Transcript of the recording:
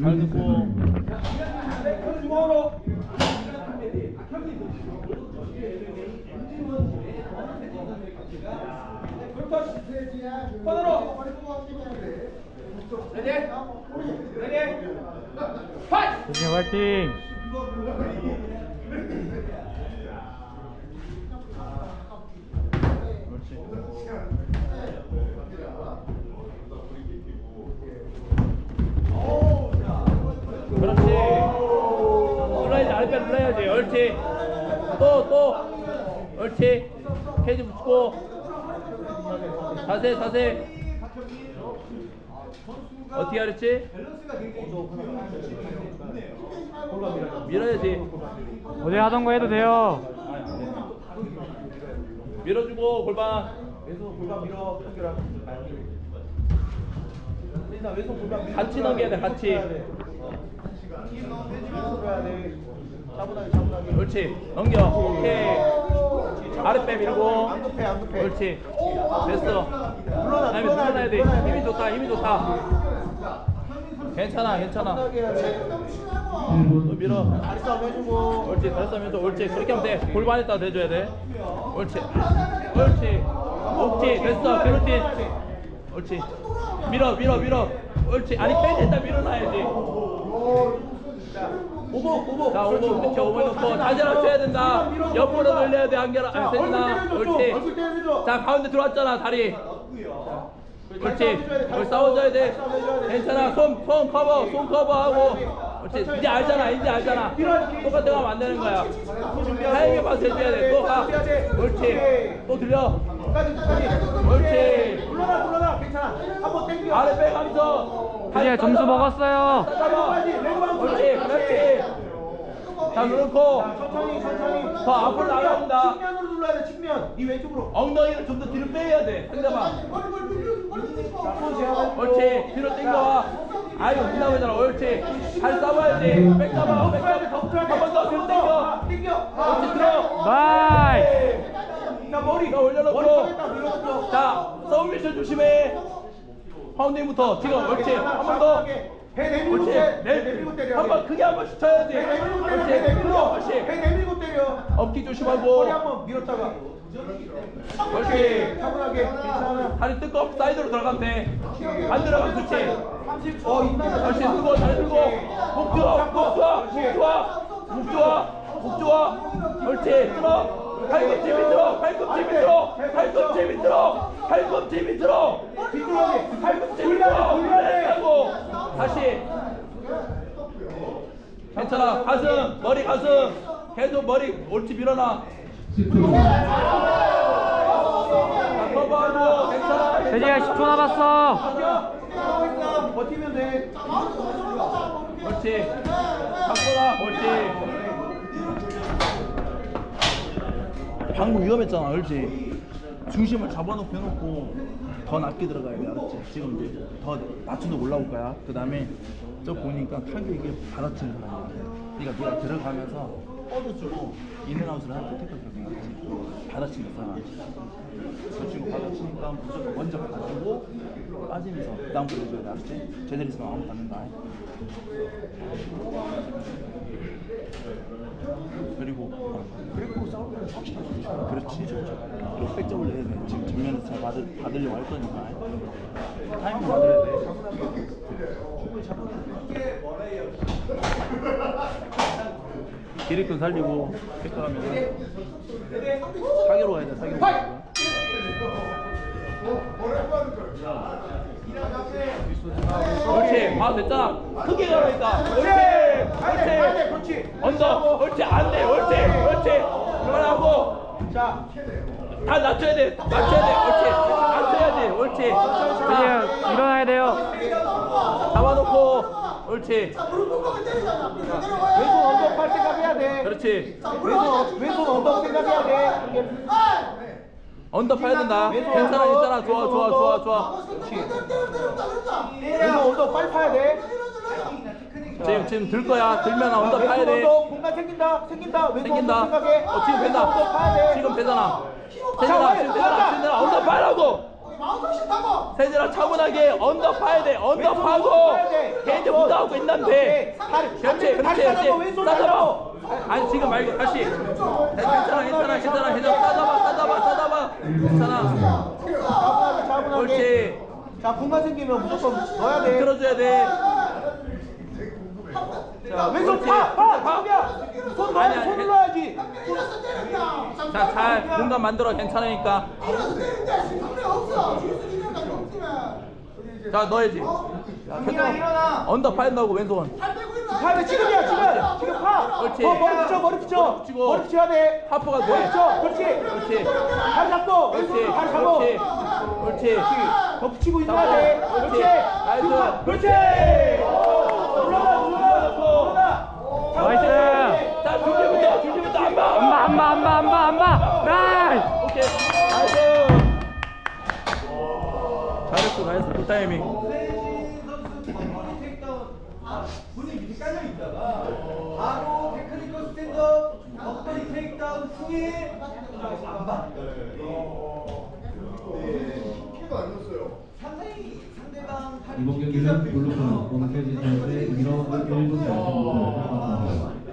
잘 듣고 조심 화이팅! 그렇지 아랫배 눌러야지. 옳지 또 또. 옳지 케이지 붙고. 자세 자세. 어떻게 하랬지? 밀어야지. 어디 하던 거 해도 돼요. 밀어주고 골반. 왼손 골반 밀어. 같이 넘겨야 돼, 같이. 돼 차분하게 옳지. 넘겨. 오케이. 아랫배 밀고. 안 급해 안 급해 옳지. 됐어. 물러나 그다음에 물러나야 돼. 힘이 좋다 힘이 좋다. 괜찮아 괜찮아. 또 밀어. 다리 싸움 해주고. 옳지 다리 싸면서 옳지. 그렇게 하면 돼. 골반에다 대줘야 돼. 옳지. 옳지. 옳지. 됐어. 그렇지. 옳지. 밀어 밀어 밀어. 옳지. 아니 페이지에다 밀어놔야지 오버 오버. 자 오버 그렇지 오버 놓고 다시 하나 쳐야 된다. 옆으로 돌려야 돼 한결아. 자, 세진아 때려줘. 자 가운데 들어왔잖아 다리. 그렇지. 여기 싸워줘야 돼 괜찮아. 손 손 커버 손 커버하고. 그렇지. 이제 알잖아 이제 알잖아. 똑같은 거 하면 안 되는 거야. 하에게 봐서 해줘야 돼또가. 옳지. 또 들려. 옳지. 물러나 물러나 괜찮아. 한번 당겨. 아래 빼가면서. 이제 점수 먹었어요. 옳지. 그렇지 자 그렇고 천천히 천천히 더 앞으로 나가본다. 측면으로 눌러야 돼 측면 이 왼쪽으로 엉덩이를 좀 더 뒤로 빼야 돼 상대방 손 제압하고 옳지 뒤로 당겨와 아이고 미나오잖아 옳지 잘 싸워야지 백 잡아 백 잡아 한번 더 뒤로 당겨 당겨 옳지 들어 나이스! 자 머리 자, 올려놓고. 머리 자 서브미션 조심해 파운딩부터 지금 옳지 한 번 더 배 내밀고 옳지. 때- 배 내밀고 때려. 한번 크게 한 번씩 쳐야지. 배 내밀고 때려 배 내밀고 배 내밀고 때려. 어깨 조심하고. 머리 한번 밀었다가. 옳지. 차분하게 괜찮아. 다리 뜯고 사이드로 들어가면 돼 안 들어가면 좋지. 30 어, 이따가 다시 들고 다시 들고. 목 좋아 목 좋아 목 좋아 목 좋아 목 좋아 옳지. 들어. 팔꿈치 밑으로 팔꿈치 밑으로 팔꿈치 밑으로 팔꿈치 밑으로 뒤돌아야 팔꿈치 밑으로 올려야고 다시 괜찮아 가슴 머리 가슴. 계속 머리 옳지 밀어놔 자, 커버하고 괜찮아 세지야 10초 남았어. 돼 버티면 돼. 옳지. 바꿔라 옳지 방금 위험했잖아 알지? 중심을 잡아놓고 해놓고 더 낮게 들어가야 돼 알았지? 지금 이제 더 낮춰서 올라올 거야. 그 다음에 저 보니까 타격이 이게 받아치는 거야 그러니까 네가 들어가면서 뻗어 주고 인앤아웃을 할때 태클 받아치는 거야. 그치고 받아치니까 무조건 먼저 받아주고 빠지면서 그 해줘야 돼 알았지? 제대로 있으면 아무 받는다. 그리고 어, 그리고 싸우면 확실히 그렇지 그리고 백점을 내야 돼. 지금 정면에서 잘 받을, 받으려고 할 거니까. 타이밍 만들어야 돼 기립근 살리고 백가하면 사기로 가야 돼 사기로. 가야 돼 그렇지 봐 됐잖아 크게 가라니까 옳지 그렇지. 언더 옳지. 안돼 옳지 옳지. 그만하고. 자. 다 낮춰야 돼 낮춰야 돼 옳지. 낮춰야지 옳지. 세지야 일어나야 돼요. 잡아놓고 옳지. 왼손 언덕 팔 생각해야 돼 그렇지. 왼손 왼손 언덕 생각해야 돼. 언더 파야 된다. 괜찮아 언더, 괜찮아. 좋아 좋아 언더. 좋아 좋아. 왼손 언덕. 빨리 파야 돼. 지금 지금 들 거야. 들면 언더 파야 돼. 언덕 공간 생긴다. 생긴다. 왼손 생긴다. 언덕 생각해. 어 지금 왼손 언덕 파야 된다 돼. 지금 되잖아. 와요, 지금 되잖아 되잖아 언더 파라고. 세진아 차분하게 언더 파야 돼. 언더 왼손 파고. 파야 돼. 개인지 못하고 있는데. 다리, 그렇지 다리 그렇지 그렇지 아. 아니 지금 말고 다시 괜찮아 괜찮아 괜찮아 괜찮아 싸잡아 싸잡아 싸잡아 괜찮아 차분하게 차분하게 그렇지 자 공간 생기면 무조건 넣어야 돼 들어줘야 돼 자, 왼손 그렇지. 파! 파! 파. 지금이야! 손 아니, 넣어야지 아니, 손 넣어야지 자, 잘 공간 만들어 괜찮으니까. 자, 넣어야지. 민기야 일어나 언더 파야 된다고 왼손. 파 지금이야 지금 지금 파 그렇지. 어, 머리 붙여 머리 붙여 머리 붙이고. 머리 붙여야 돼 하프가 머리 돼. 붙여 그렇지 그렇지. 다리 잡고 그렇지. 다리 잡고 그렇지. 그렇지. 더 붙이고 있어야 돼. 그렇지 나이스. 파. 그렇지 올라가 올라가 올라가 나이스. 자, 중지부터, 중지부터 안 봐. 안마 안마 안마 안마 안마 나이스 오케이. 나이스. 잘했어, 잘했어. 굿 타이밍. 바로 테이크다운 후에 이번 경기는 블루코너 권태진 선수의 1라운드 1분 결승으로 끝났습니다.